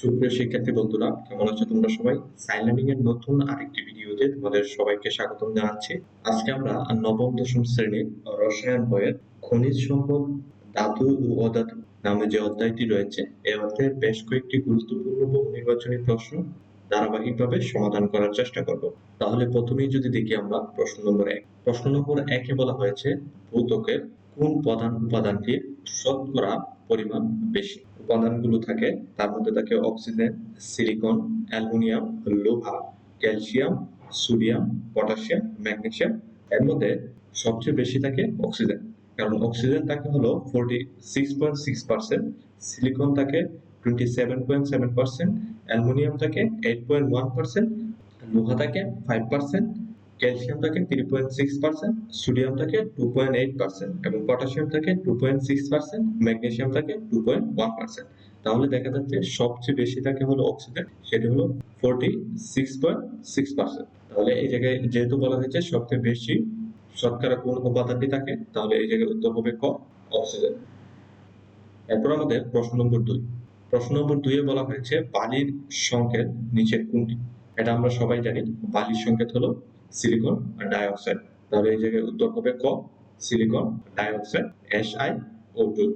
সুপ্রিয় শিক্ষার্থী বন্ধুরা, কেমন আছো তোমরা সবাই? সাইন লার্নিং এর নতুন আরেকটি ভিডিওতে তোমাদের সবাইকে স্বাগতম জানাচ্ছি। আজকে আমরা নবম দশম শ্রেণির রসায়ন বইয়ের খনিজ সম্পদ, ধাতু ও অধাতু নামে যে অধ্যায়টি রয়েছে, এই অধ্যায়ের বেশ কয়েকটি গুরুত্বপূর্ণ বহু নির্বাচনী প্রশ্ন ধারাবাহিকভাবে সমাধান করার চেষ্টা করব। তাহলে প্রথমেই যদি দেখি আমরা প্রশ্ন নম্বর এক। প্রশ্ন নম্বর একে বলা হয়েছে, ভূত্বকের কোন প্রধান উপাদানটির শতকরা পরিমাণ বেশি? উপাদানগুলো থাকে, তার মধ্যে থাকে অক্সিজেন, সিলিকন, অ্যালুমিনিয়াম, লোহা, ক্যালসিয়াম, সোডিয়াম, পটাশিয়াম ম্যাগনেসিয়াম এর মধ্যে সবচেয়ে বেশি থাকে অক্সিজেন। কারণ অক্সিজেন থাকে হলো forty six point six percent silicon থাকে twenty seven point seven percent aluminium থাকে এইট পয়েন্ট ওয়ান পার্সেন্ট লোহা থাকে ফাইভ পার্সেন্ট ক্যালসিয়াম থাকে three point six percent sodium থাকে টু পয়েন্ট এইট পার্সেন্ট এবং পটাশিয়াম থাকে two point six percent magnesium থাকে two point one percent তাহলে দেখা যাচ্ছে সবচেয়ে বেশি থাকে হলো অক্সিজেন, সেটি হলো forty six point six percent তাহলে এই জায়গায় যেহেতু বলা হয়েছে সবচেয়ে বেশি শতকরা কোন উপাদানটি থাকে, তাহলে এই জায়গায় উত্তর হবে ক, অক্সিজেন। এরপর আমাদের প্রশ্ন নম্বর দুই। প্রশ্ন নম্বর দুইয়ে বলা হয়েছে বালির সংকেত নিচের কোনটি? এটা আমরা সবাই জানি, বালির সংকেত হলো সিলিকন ডাইঅক্সাইড তাহলে এই জায়গায় উত্তর হবে ক? Silicon dioxide S I O two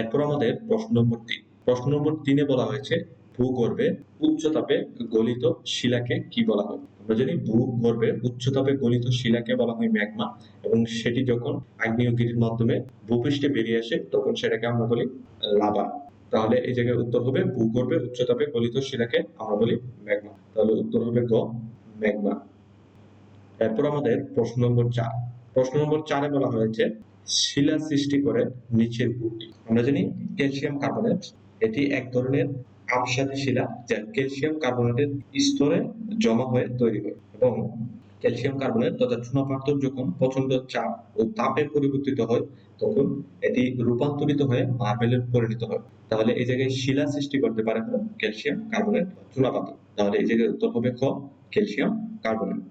এরপর আমাদের প্রশ্ন নম্বর তিন। প্রশ্ন নম্বর তিনে বলা হয়েছে, ভূগর্ভে উচ্চতাপে গলিত শিলাকে কি বলা হয়? আমরা জানি ভূগর্ভে উচ্চতাপে গলিত শিলাকে বলা হয় ম্যাগমা এবং সেটি যখন আগ্নেয়গিরির মাধ্যমে ভূপৃষ্ঠে বেরিয়ে আসে, তখন সেটাকে আমরা বলি লাভা তাহলে এই জায়গায় উত্তর হবে, ভূগর্ভে উচ্চতাপে গলিত শিলাকে আমরা বলি ম্যাগমা। তাহলে উত্তর হবে গ ম্যাগমা। এরপর আমাদের প্রশ্ন নম্বর চার। প্রশ্ন নম্বর চারে বলা হয়েছে, শিলা সৃষ্টি করে নিচের বুকটি। আমরা জানি ক্যালসিয়াম কার্বনেট, এটি এক ধরনের আপসাদী শিলা যা ক্যালসিয়াম কার্বনেটের স্তরে জমা হয়ে তৈরি হয় এবং ক্যালসিয়াম কার্বনেট তথা চুনাপাথর যখন প্রচণ্ড চাপ ও তাপে পরিবর্তিত হয়, তখন এটি রূপান্তরিত হয়ে মার্বেলে পরিণত হয়। তাহলে এই জায়গায় শিলা সৃষ্টি করতে পারে ক্যালসিয়াম কার্বনেট চুনাপাথর। তাহলে এই জায়গায় উত্তর হবে খ, ক্যালসিয়াম কার্বনেট।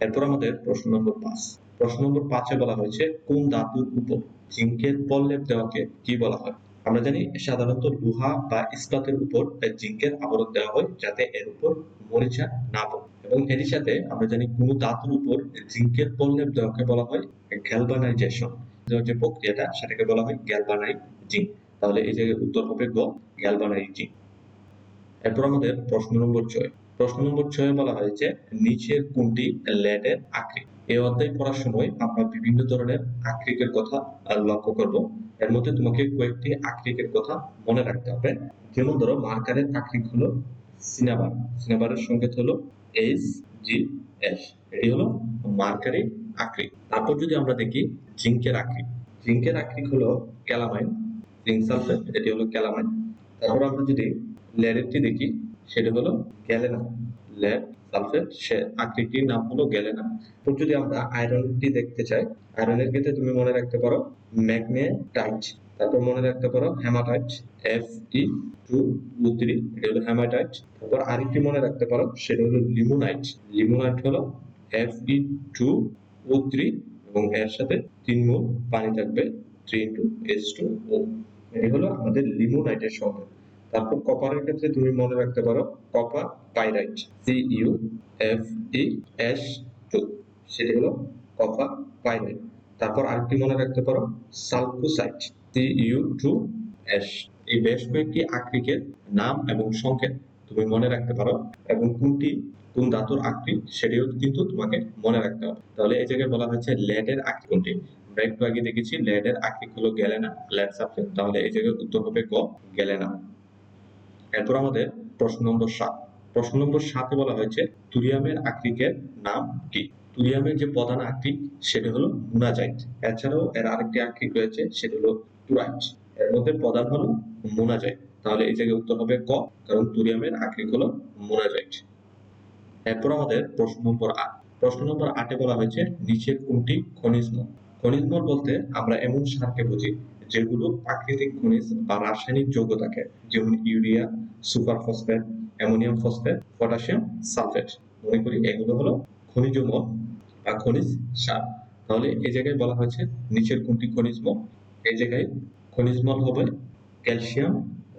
এরপর আমাদের প্রশ্ন নম্বর পাঁচ। প্রশ্ন নম্বর পাঁচে বলা হয়েছে, কোন ধাতুর উপর জিঙ্কের পল্লেপ দেওয়াকে কি বলা হয়? আমরা জানি সাধারণত লোহা বা ইস্পাতের উপর জিঙ্কের আবরণ দেওয়া হয় যাতে এর উপর মরিচা না পড়ে। এবং এটির সাথে আমরা জানি কোন ধাতুর উপর জিঙ্কের পল্লেপ দেওয়াকে বলা হয় গ্যালভানাইজেশন যে প্রক্রিয়াটা, সেটাকে বলা হয় গ্যালভানাইজিং তাহলে এই জায়গায় উত্তর হবে গ গ্যালভানাইজিং এরপর আমাদের প্রশ্ন নম্বর ছয়। প্রশ্ন নম্বর ছয়ে বলা হয়েছে, নিচের কোনটি ল্যাডের আকৃতি এই অধ্যায় পড়ার সময় আমরা বিভিন্ন ধরনের আকৃতির কথা লক্ষ্য করব। এর মধ্যে তোমাকে কয়েকটি আকৃতির কথা মনে রাখতে হবে। যেমন ধরো, মার্কারের আকৃতি হলো সিনাবার। সিনাবারের সংকেত হলো এইচ জি এস। এটি হলো মার্কারি আকৃতি তারপর যদি আমরা দেখি জিঙ্কের আকৃতি জিঙ্কের আকৃতি হলো ক্যালামাইন, জিঙ্ক সালফেট, এটি হলো ক্যালামাইন। তারপর আমরা যদি লেডেরটি দেখি সেটা হলো গ্যালেনা। লেড সালফেট, সে আকৃতির নাম হলো গ্যালেনা। যদি আমরা আয়রনটি দেখতে চাই, আয়রনের ক্ষেত্রে তুমি মনে রাখতে পারো ম্যাগনেটাইট। তারপর মনে রাখতে পারো haematite F E two O three এটা হলো হ্যামাটাইট। তারপর আরেকটি মনে রাখতে পারো, সেটা হলো লিমোনাইট। লিমোনাইট হলো F E two O three এবং এর সাথে তিন মোল পানি থাকবে three into S two O এটি হলো আমাদের লিমোনাইটের সংখ্যা তারপর কপারের ক্ষেত্রে তুমি মনে রাখতে পারো, copper pyrite C U F E S two সেটি হলো কপার পাইরাইট। তারপর আরেকটি মনে রাখতে পারো সালফোসাইট সি ইউ টু এস এই বেশ কয়েকটি আকৃতির নাম এবং সংকেত তুমি মনে রাখতে পারো এবং কোনটি, কোন ধাতুর আকৃতি সেটিও কিন্তু তোমাকে মনে রাখতে হবে। তাহলে এই জায়গায় বলা হয়েছে লেডের আকৃতি কোনটি? আমরা একটু আগে দেখেছি লেডের আকৃতি হলো গ্যালেনা লেড সাবজেক্ট তাহলে এই জায়গায় উত্তর হবে গ গ্যালেনা এরপর আমাদের প্রশ্ন নম্বর সাত। প্রশ্ন নম্বর সাতে বলা হয়েছে, তুরিয়ামের আকৃতির নাম কি? তুরিয়ামের যে প্রধান আকৃতি, সেটা হলো মোনাজাইট। এছাড়াও এর আরেকটি আকৃতি রয়েছে, সেটা হলো টুরাইট এর মধ্যে প্রধান হলো মোনাজাইট। তাহলে এই জায়গায় উত্তর হবে ক, কারণ তুরিয়ামের আকৃতি হলো মোনাজাইট। এরপর আমাদের প্রশ্ন নম্বর আট। প্রশ্ন নম্বর আটে বলা হয়েছে, নিচের কোনটি খনিজ মল? খনিজ মল বলতে আমরা এমন সারকে বুঝি যেগুলো প্রাকৃতিক খনিজ বা রাসায়নিক যৌগ থাকে যেমন urea super phosphate ammonium phosphate, potassium, sulphate, মনে করি এগুলো হলো খনিজ মল বা খনিজ সার। তাহলে এই জায়গায় বলা হয়েছে নিচের কোনটি খনিজ মল? এই জায়গায় খনিজ মল হবে ক্যালসিয়াম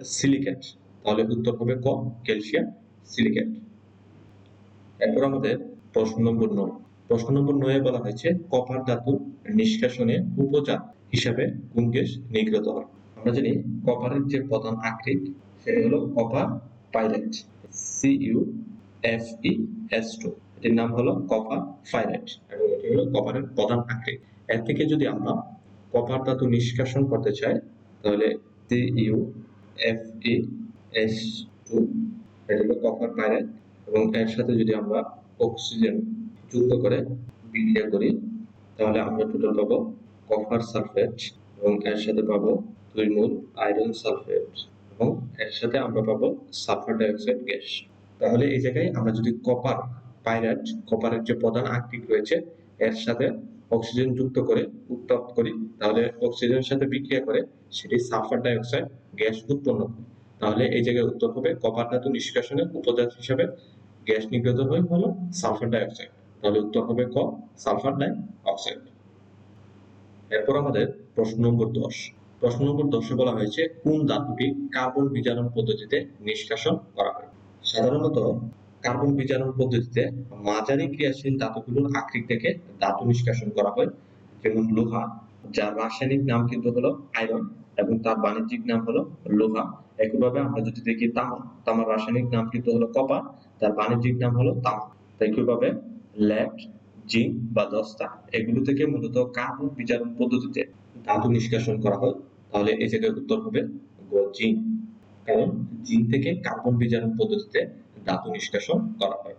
সিলিকেট। তাহলে উত্তর হবে ক? Calcium silicate. এরপর আমাদের প্রশ্ন নম্বর নয়। প্রশ্ন নম্বর নয়ে বলা হয়েছে কপার ধাতু নিষ্কাশনে উপজাত হিসাবে কোন গ্যাস নির্গত হয় আমরা জানি কপারের যে প্রধান আকৃতি, সেটা হলো copper C U F E S two এটির নাম হলো কপার পাইরেট এবং এটি হলো কপারের প্রধান আকৃতি। এর থেকে যদি আমরা কপার ধাতু নিষ্কাশন করতে চাই, তাহলে C U F E S two এটি হলো কপার পাইরেট এবং এর সাথে যদি আমরা অক্সিজেন যুক্ত করে বিক্রিয়া করি, তাহলে আমরা টোটাল পাবো কপার সালফেট এবং এর সাথে পাবো দুই মোল আয়রন সালফেট এবং এর সাথে আমরা পাবো সালফার ডাইঅক্সাইড গ্যাস তাহলে এই জায়গায় আমরা যদি কপার পাইরাইট কপারের যে প্রধান আকৃতি রয়েছে, এর সাথে অক্সিজেন যুক্ত করে উত্তপ্ত করি, তাহলে অক্সিজেনের সাথে বিক্রিয়া করে সেটি সালফার ডাইঅক্সাইড গ্যাস উৎপন্ন করে। তাহলে এই জায়গায় উত্তর হবে কপার ধাতু নিষ্কাশনে উপজাত হিসাবে গ্যাস নির্গত হয় হলো সালফার ডাইঅক্সাইড তাহলে উত্তর হবে ক? সালফার ডাই অক্সাইড এরপর আমাদের প্রশ্ন নম্বর দশ। প্রশ্ন নম্বর দশে বলা হয়েছে, কোন ধাতুটি কার্বন বিজারণ পদ্ধতিতে নিষ্কাশন করা হয়? সাধারণত কার্বন বিজারণ পদ্ধতিতে মাঝারি ক্রিয়াশীল ধাতুগুলোর আকৃতি থেকে ধাতু নিষ্কাশন করা হয়, যেমন লোহা, যার রাসায়নিক নাম কিন্তু হলো আয়রন এবং তার বাণিজ্যিক নাম হলো লোহা। একইভাবে আমরা যদি দেখি তামা, তামার রাসায়নিক নাম কিন্তু হলো কপার তার বাণিজ্যিক নাম হলো তামা। একইভাবে ল্যাড জিঙ্ক বা দস্তা, এগুলো থেকে মূলত কার্বন বিজারণ পদ্ধতিতে ধাতু নিষ্কাশন করা হয়। তাহলে এই জায়গায় উত্তর হবে গ কারণ জিঙ্ক থেকে কার্বন বিজারণ পদ্ধতিতে ধাতু নিষ্কাশন করা হয়।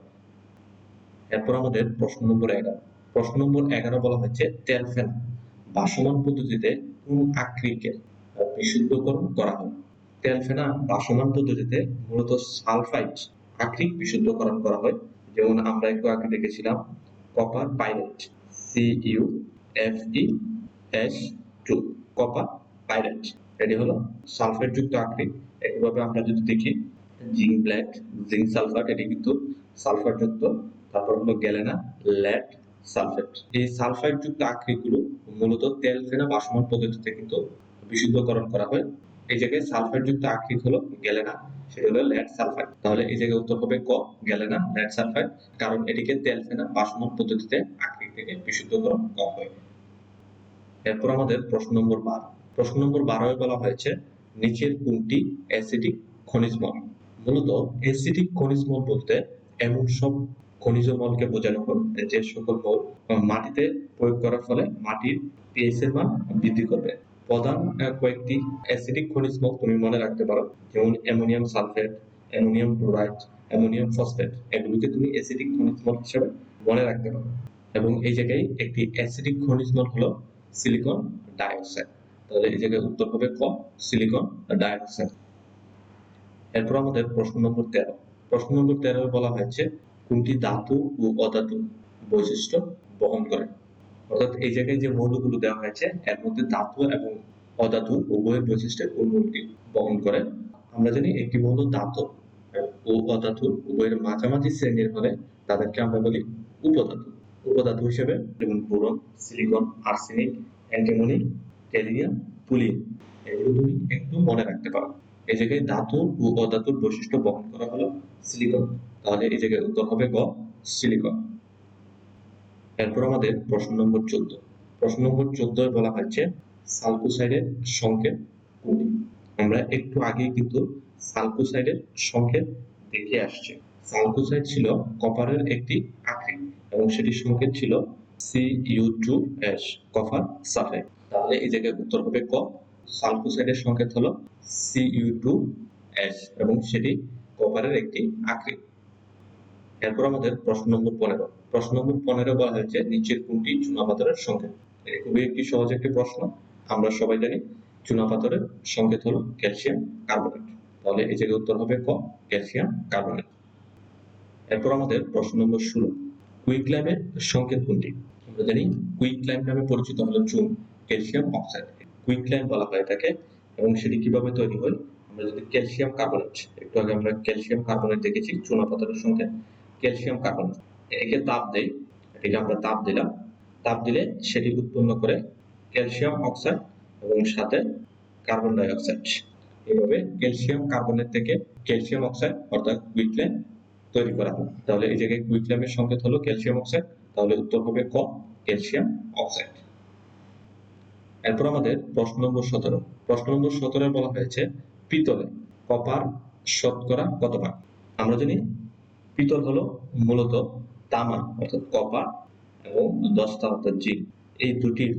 এরপর আমাদের প্রশ্ন নম্বর এগারো। প্রশ্ন নম্বর এগারো বলা হচ্ছে তেল ফেনা বাসমান পদ্ধতিতে কোন আকৃতিকে বিশুদ্ধকরণ করা হয়? তেল ফেনা বাসমান পদ্ধতিতে মূলত সালফাইড আকরিক বিশুদ্ধকরণ করা হয়। যেমন আমরা একটু আগে দেখেছিলাম copper pyrite C U F E S two copper pyrite এটি হলো? সালফেট যুক্ত আকরিক একইভাবে আমরা যদি দেখি জিঙ্ক ব্ল্যাক জিঙ্ক সালফার এটি কিন্তু সালফার যুক্ত তারপর হলো গ্যালেনা ল্যাড সালফেট এই সালফাইড যুক্ত আকরিকগুলো মূলত তেল, ফেনা বাসমান পদ্ধতিতে কিন্তু বিশুদ্ধকরণ করা হয়। এই জায়গায় সালফাইড যুক্ত আকরিক হলো গ্যালেনা হলো ল্যাড সালফাইড তাহলে এই জায়গায় উত্তর হবে ক ল্যাড সালফাইড কারণ এটিকে তেল ফেনা পদ্ধতিতে থেকে করা হয়। এরপর আমাদের প্রশ্ন নম্বর বারো। প্রশ্ন নম্বর বলা হয়েছে, নিচের কোনটি অ্যাসিডিক খনিজ মল? মূলত অ্যাসিডিক খনিজ মল বলতে এমন সব খনিজ মলকে বোঝানো হয় যে সকল মল মাটিতে প্রয়োগ করার ফলে মাটির পিএইচ এর মান বৃদ্ধি করবে। প্রধান কয়েকটি অ্যাসিডিক খনিজ মল তুমি মনে রাখতে পারো, যেমন ammonium sulphate, ammonium chloride, ammonium phosphate, এগুলোকে তুমি অ্যাসিডিক খনিজ মল হিসেবে মনে রাখতে পারো। এবং এই জায়গায় একটি অ্যাসিডিক খনিজ মল হলো সিলিকন ডাইঅক্সাইড তাহলে এই জায়গায় উত্তর হবে ক? সিলিকন ডাইঅক্সাইড এরপর আমাদের প্রশ্ন নম্বর তেরো। প্রশ্ন নম্বর তেরো বলা হয়েছে, কোনটি ধাতু ও অধাতু বৈশিষ্ট্য বহন করে? অর্থাৎ এই জায়গায় যে মৌলগুলো দেওয়া হয়েছে, এর মধ্যে ধাতু এবং অধাতু উভয় বৈশিষ্ট্যের মৌলটি বহন করে। আমরা জানি একটি মৌল ধাতু ও অধাতু উভয়ের মাঝামাঝি শ্রেণির হলে তাদেরকে আমরা বলি উপধাতু। উপধাতু হিসেবে যেমন boron, silicon, arsenic, antimony tellurium পুলিন। এগুলো তুমি একটু মনে রাখতে পারো। এই জায়গায় ধাতু ও অধাতুর বৈশিষ্ট্য বহন করা হলো সিলিকন। তাহলে এই জায়গায় উত্তর হবে গ, সিলিকন। এরপর আমাদের প্রশ্ন নম্বর চোদ্দ। প্রশ্ন নম্বর চোদ্দয় বলা হয়েছে, সালকোসাইডের সংকেত কোনটি? আমরা একটু আগে কিন্তু সালকোসাইডের সংকেত দেখে আসছি। সালকোসাইড ছিল কপারের একটি আকৃতি এবং সেটির সংকেত ছিল C U two S copper sulphide. তাহলে এই জায়গায় উত্তর হবে ক। সালকোসাইডের সংকেত হলো সি ইউ টু এস এবং সেটি কপারের একটি আকৃতি। এরপর আমাদের প্রশ্ন নম্বর পনেরো। প্রশ্ন নম্বর পনেরো বলা হয়েছে নিচের কোনটি? চুনাপাথরের সংকেত। এটি খুবই একটি সহজ একটি প্রশ্ন। আমরা সবাই জানি চুনাপাথরের সংকেত হলো ক্যালসিয়াম কার্বনেট। তাহলে এই জায়গায় উত্তর হবে ক? Calcium carbonate. এরপর আমাদের প্রশ্ন নম্বর ষোলো। কুইকলাইমের সংকেত কোনটি? আমরা জানি কুইকলাইম নামে পরিচিত হলো চুন, ক্যালসিয়াম অক্সাইড। কুইকলাইম বলা হয় এটাকে এবং সেটি কীভাবে তৈরি হয়? আমরা যদি ক্যালসিয়াম কার্বনেট, একটু আগে আমরা ক্যালসিয়াম কার্বনেট দেখেছি চুনাপাথরের সংকেত। Calcium carbonate. একে তাপ দেই, এটিকে আমরা তাপ দিলাম। তাপ দিলে সেটি উৎপন্ন করে ক্যালসিয়াম অক্সাইড এবং সাথে কার্বন ডাই অক্সাইড এইভাবে ক্যালসিয়াম কার্বনেট থেকে ক্যালসিয়াম অক্সাইড অর্থাৎ কুইকল্যাম তৈরি করা হয়। তাহলে এই জায়গায় কুইকল্যামের সংকেত হলো ক্যালসিয়াম অক্সাইড, তাহলে উত্তর হবে ক, ক্যালসিয়াম অক্সাইড। এরপর আমাদের প্রশ্ন নম্বর সতেরো। প্রশ্ন নম্বর সতেরো বলা হয়েছে, পিতলে কপার শতকরা কত ভাগ আমরা জানি পিতল হলো মূলত তামা অর্থাৎ কপার এবং দস্তা অর্থাৎ জিঙ্ক এই দুটির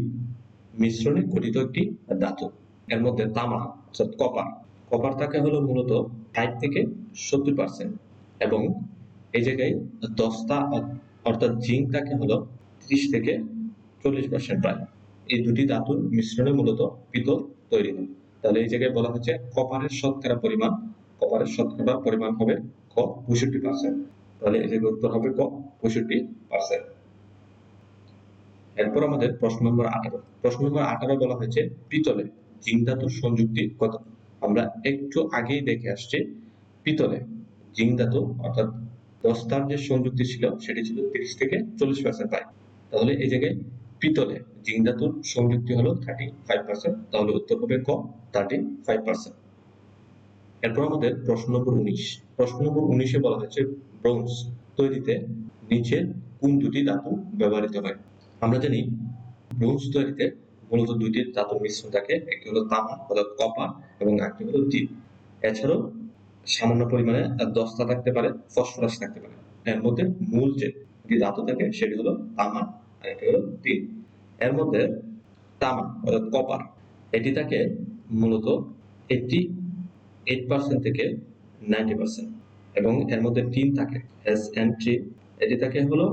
মিশ্রণে গঠিত একটি ধাতু। এর মধ্যে তামা অর্থাৎ কপার। কপার থাকে হলো মূলত ষাট থেকে সত্তর পার্সেন্ট এবং এই জায়গায় দস্তা অর্থাৎ জিঙ্ক থাকে হলো ত্রিশ থেকে চল্লিশ পার্সেন্ট প্রায়। এই দুটি ধাতুর মিশ্রণে মূলত পিতল তৈরি হয়। তাহলে এই জায়গায় বলা হচ্ছে কপারের শতকরা পরিমাণ, কপারের শতকরা পরিমাণ হবে ক পঁয়ষট্টি পার্সেন্ট তাহলে জায়গায় উত্তর হবে ক? পঁয়ষট্টি পার্সেন্ট এরপর আমাদের প্রশ্ন নম্বর আঠারো। প্রশ্ন নম্বর আঠারো বলা হয়েছে পিতলে জিঙ্ক ধাতুর সংযুক্তি কত? আমরা একটু আগেই দেখে আসছি পিতলে জিঙ্ক ধাতু অর্থাৎ দস্তার যে সংযুক্তি ছিল, সেটি ছিল তিরিশ থেকে চল্লিশ পার্সেন্ট পাই তাহলে এই জায়গায় পিতলে জিঙ্ক ধাতুর সংযুক্তি হলো থার্টি ফাইভ পার্সেন্ট তাহলে উত্তর হবে ক? থার্টি ফাইভ পার্সেন্ট এরপর আমাদের প্রশ্ন নম্বর উনিশ। প্রশ্ন নম্বর উনিশে বলা হয়েছে ব্রোঞ্জ তৈরিতে নিচের কোন দুটি ধাতু ব্যবহৃত হয়? আমরা জানি ব্রোঞ্জ তৈরিতে মূলত দুইটি ধাতুর মিশ্রণ থাকে, একটি হলো তামা অর্থাৎ কপার এবং একটি হলো টিন এছাড়াও সামান্য পরিমাণে দস্তা থাকতে পারে, ফসফরাস থাকতে পারে। এর মধ্যে মূল যে ধাতু থাকে, সেটি হলো তামা আর একটি হলো টিন এর মধ্যে তামা অর্থাৎ কপার, এটি থাকে মূলত এইটি এইট পার্সেন্ট থেকে নাইনটি পার্সেন্ট। এবং এর মধ্যে টিন থাকে এস এন টি এটি থাকে হলো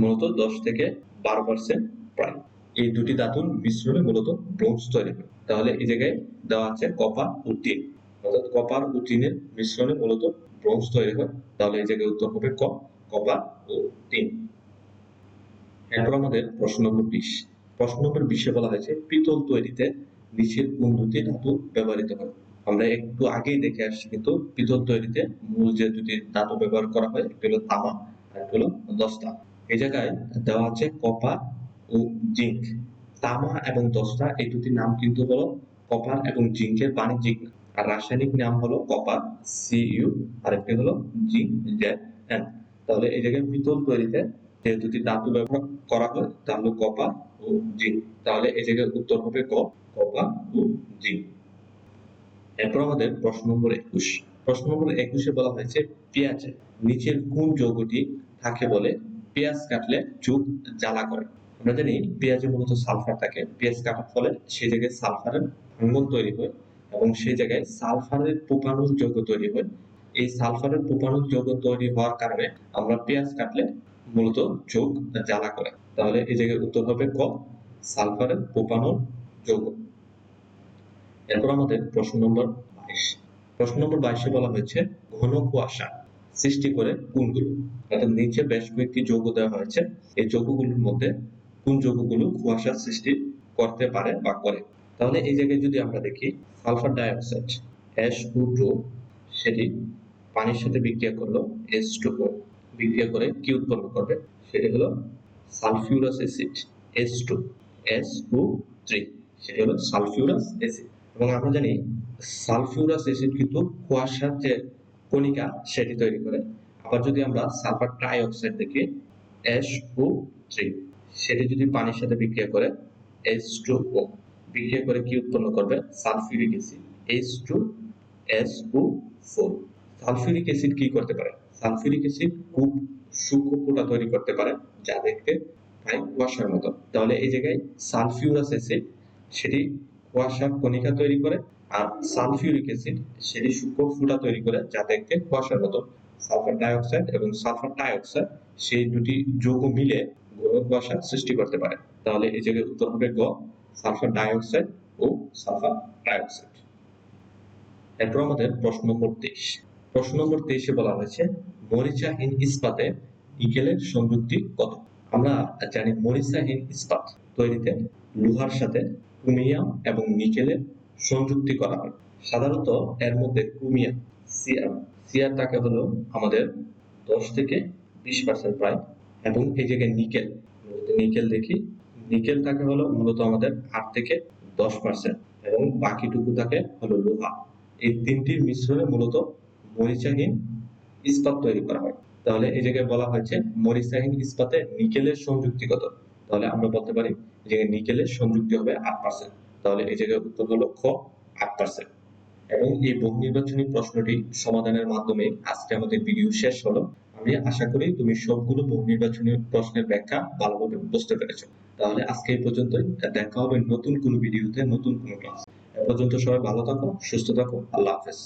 মূলত দশ থেকে বারো পার্সেন্ট প্রায় এই দুটি ধাতুর মিশ্রণে মূলত ব্রোঞ্জ তৈরি হয়। তাহলে এই জায়গায় দেওয়া আছে কপার ও টিন অর্থাৎ কপার ও টিনের মিশ্রণে মূলত ব্রোঞ্জ তৈরি হয়। তাহলে এই জায়গায় উত্তর হবে ক কপার ও টিন এরপর আমাদের প্রশ্ন নম্বর বিশ। প্রশ্ন নম্বর বিশে বলা হয়েছে, পিতল তৈরিতে নিচের কোন দুটি ধাতু ব্যবহৃত হয়। আমরা একটু আগেই দেখে আসছি কিন্তু পিতল তৈরিতে মূল যে দুটি ধাতু ব্যবহার করা হয়, একটি হলো তামা আর একটি হলো দস্তা। এই জায়গায় দেওয়া আছে কপার ও জিঙ্ক তামা এবং দস্তা এই দুটির নাম কিন্তু হলো কপার এবং জিঙ্কের বাণিজ্যিক। আর রাসায়নিক নাম হলো কপার সিইউ আর একটি হলো জিঙ্ক জেড এন। তাহলে এই জায়গায় পিতল তৈরিতে যে দুটি ধাতু ব্যবহার করা হয় তা হলো কপার ও জিঙ্ক তাহলে এই জায়গায় উত্তর হবে ক, কপার ও জিঙ্ক এরপর আমাদের প্রশ্ন নম্বর একুশ। প্রশ্ন নম্বর একুশে বলা হয়েছে পেঁয়াজে নিচের কোন যৌগটি থাকে বলে পেঁয়াজ কাটলে চোখ জ্বালা করে? আমরা জানি পেঁয়াজে মূলত সালফার থাকে। পেঁয়াজ কাটার ফলে সেই জায়গায় সালফারের ভাঙ্গন তৈরি হয় এবং সেই জায়গায় সালফারের প্রোপানল যৌগ তৈরি হয়। এই সালফারের প্রোপানল যৌগ তৈরি হওয়ার কারণে আমরা পেঁয়াজ কাটলে মূলত চোখ জ্বালা করে। তাহলে এই জায়গায় উত্তর হবে ক, সালফারের প্রোপানল যৌগ। এরপর আমাদের প্রশ্ন নম্বর বাইশ। প্রশ্ন নম্বর বাইশে বলা হয়েছে, ঘন কুয়াশা সৃষ্টি করে কোনগুলো? অর্থাৎ নিচে বেশ কয়েকটি যৌগ দেওয়া হয়েছে। এই যৌগগুলোর মধ্যে কোন যৌগগুলো কুয়াশা সৃষ্টি করতে পারে বা করে? তাহলে এই জায়গায় যদি আমরা দেখি, সালফার ডাইঅক্সাইড এস টু সেটি পানির সাথে বিক্রিয়া করল এস টু বিক্রিয়া করে কি উৎপন্ন করবে? সেটি হলো sulphurous acid S two S two three সেটি হলো সালফিউরাস অ্যাসিড। এবং আমরা জানি সালফিউরাস অ্যাসিড কিন্তু কুয়াশার যে কণিকা, সেটি তৈরি করে। আবার যদি আমরা সালফার ট্রাইঅক্সাইড দেখি এস ও থ্রি সেটি যদি পানির সাথে বিক্রিয়া করে এস টু ও বিক্রিয়া করে কি উৎপন্ন করবে? Sulphuric acid S two S O four sulphuric acid কি করতে পারে? সালফিউরিক অ্যাসিড খুব সূক্ষ্ম পোটা তৈরি করতে পারে, যা দেখতে প্রায় কুয়াশার মতো। তাহলে এই জায়গায় সালফিউরাস অ্যাসিড, সেটি কুয়াশার কণিকা তৈরি করে আর সালফিউরিক অ্যাসিড, সেটি সূক্ষ্ম ফুটা তৈরি করে যা দেখতে কুয়াশার মতো সালফার ডাইঅক্সাইড এবং সালফার ডাইঅক্সাইড সেই দুটি যৌগ মিলে ঘন কুয়াশা সৃষ্টি করতে পারে। তাহলে এই জায়গায় উত্তর হবে গ, সালফার ডাইঅক্সাইড ও সালফার ডাইঅক্সাইড। এরপর আমাদের প্রশ্ন নম্বর তেইশ। প্রশ্ন নম্বর তেইশে বলা হয়েছে, মরিচাহীন ইস্পাতে নিকেলের সংযুক্তি কত? আমরা জানি মরিচাহীন ইস্পাত তৈরিতে লোহার সাথে ক্রোমিয়াম এবং নিকেলের সংযুক্তি করা হয়। সাধারণত এর মধ্যে ক্রোমিয়াম সিআর সিআর টাকা হলো আমাদের দশ থেকে বিশ পার্সেন্ট প্রায়, এবং এই জায়গায় নিকেল। নিকেল দেখি। নিকেল থাকে হলো মূলত আমাদের আট থেকে দশ পার্সেন্ট এবং বাকিটুকু থাকে হলো লোহা। এই তিনটির মিশ্রণে মূলত মরিচাহীন ইস্পাত তৈরি করা হয়। তাহলে এই জায়গায় বলা হয়েছে মরিচাহীন ইস্পাতে নিকেলের সংযুক্তি কত তাহলে আমরা বলতে পারি যে নিকেলের সংযুক্তি হবে আট পার্সেন্ট তাহলে এই জায়গায় উত্তর হলো খ, আট পার্সেন্ট এবং এই বহু নির্বাচনী প্রশ্নটি সমাধানের মাধ্যমে আজকে আমাদের ভিডিও শেষ হলো। আমি আশা করি তুমি সবগুলো বহু নির্বাচনী প্রশ্নের ব্যাখ্যা ভালোভাবে বুঝতে পেরেছ। তাহলে আজকে এই পর্যন্তই। দেখা হবে নতুন কোনো ভিডিওতে নতুন কোনো ক্লাস এ পর্যন্ত সবাই ভালো থাকো, সুস্থ থাকো। আল্লাহ হাফেজ।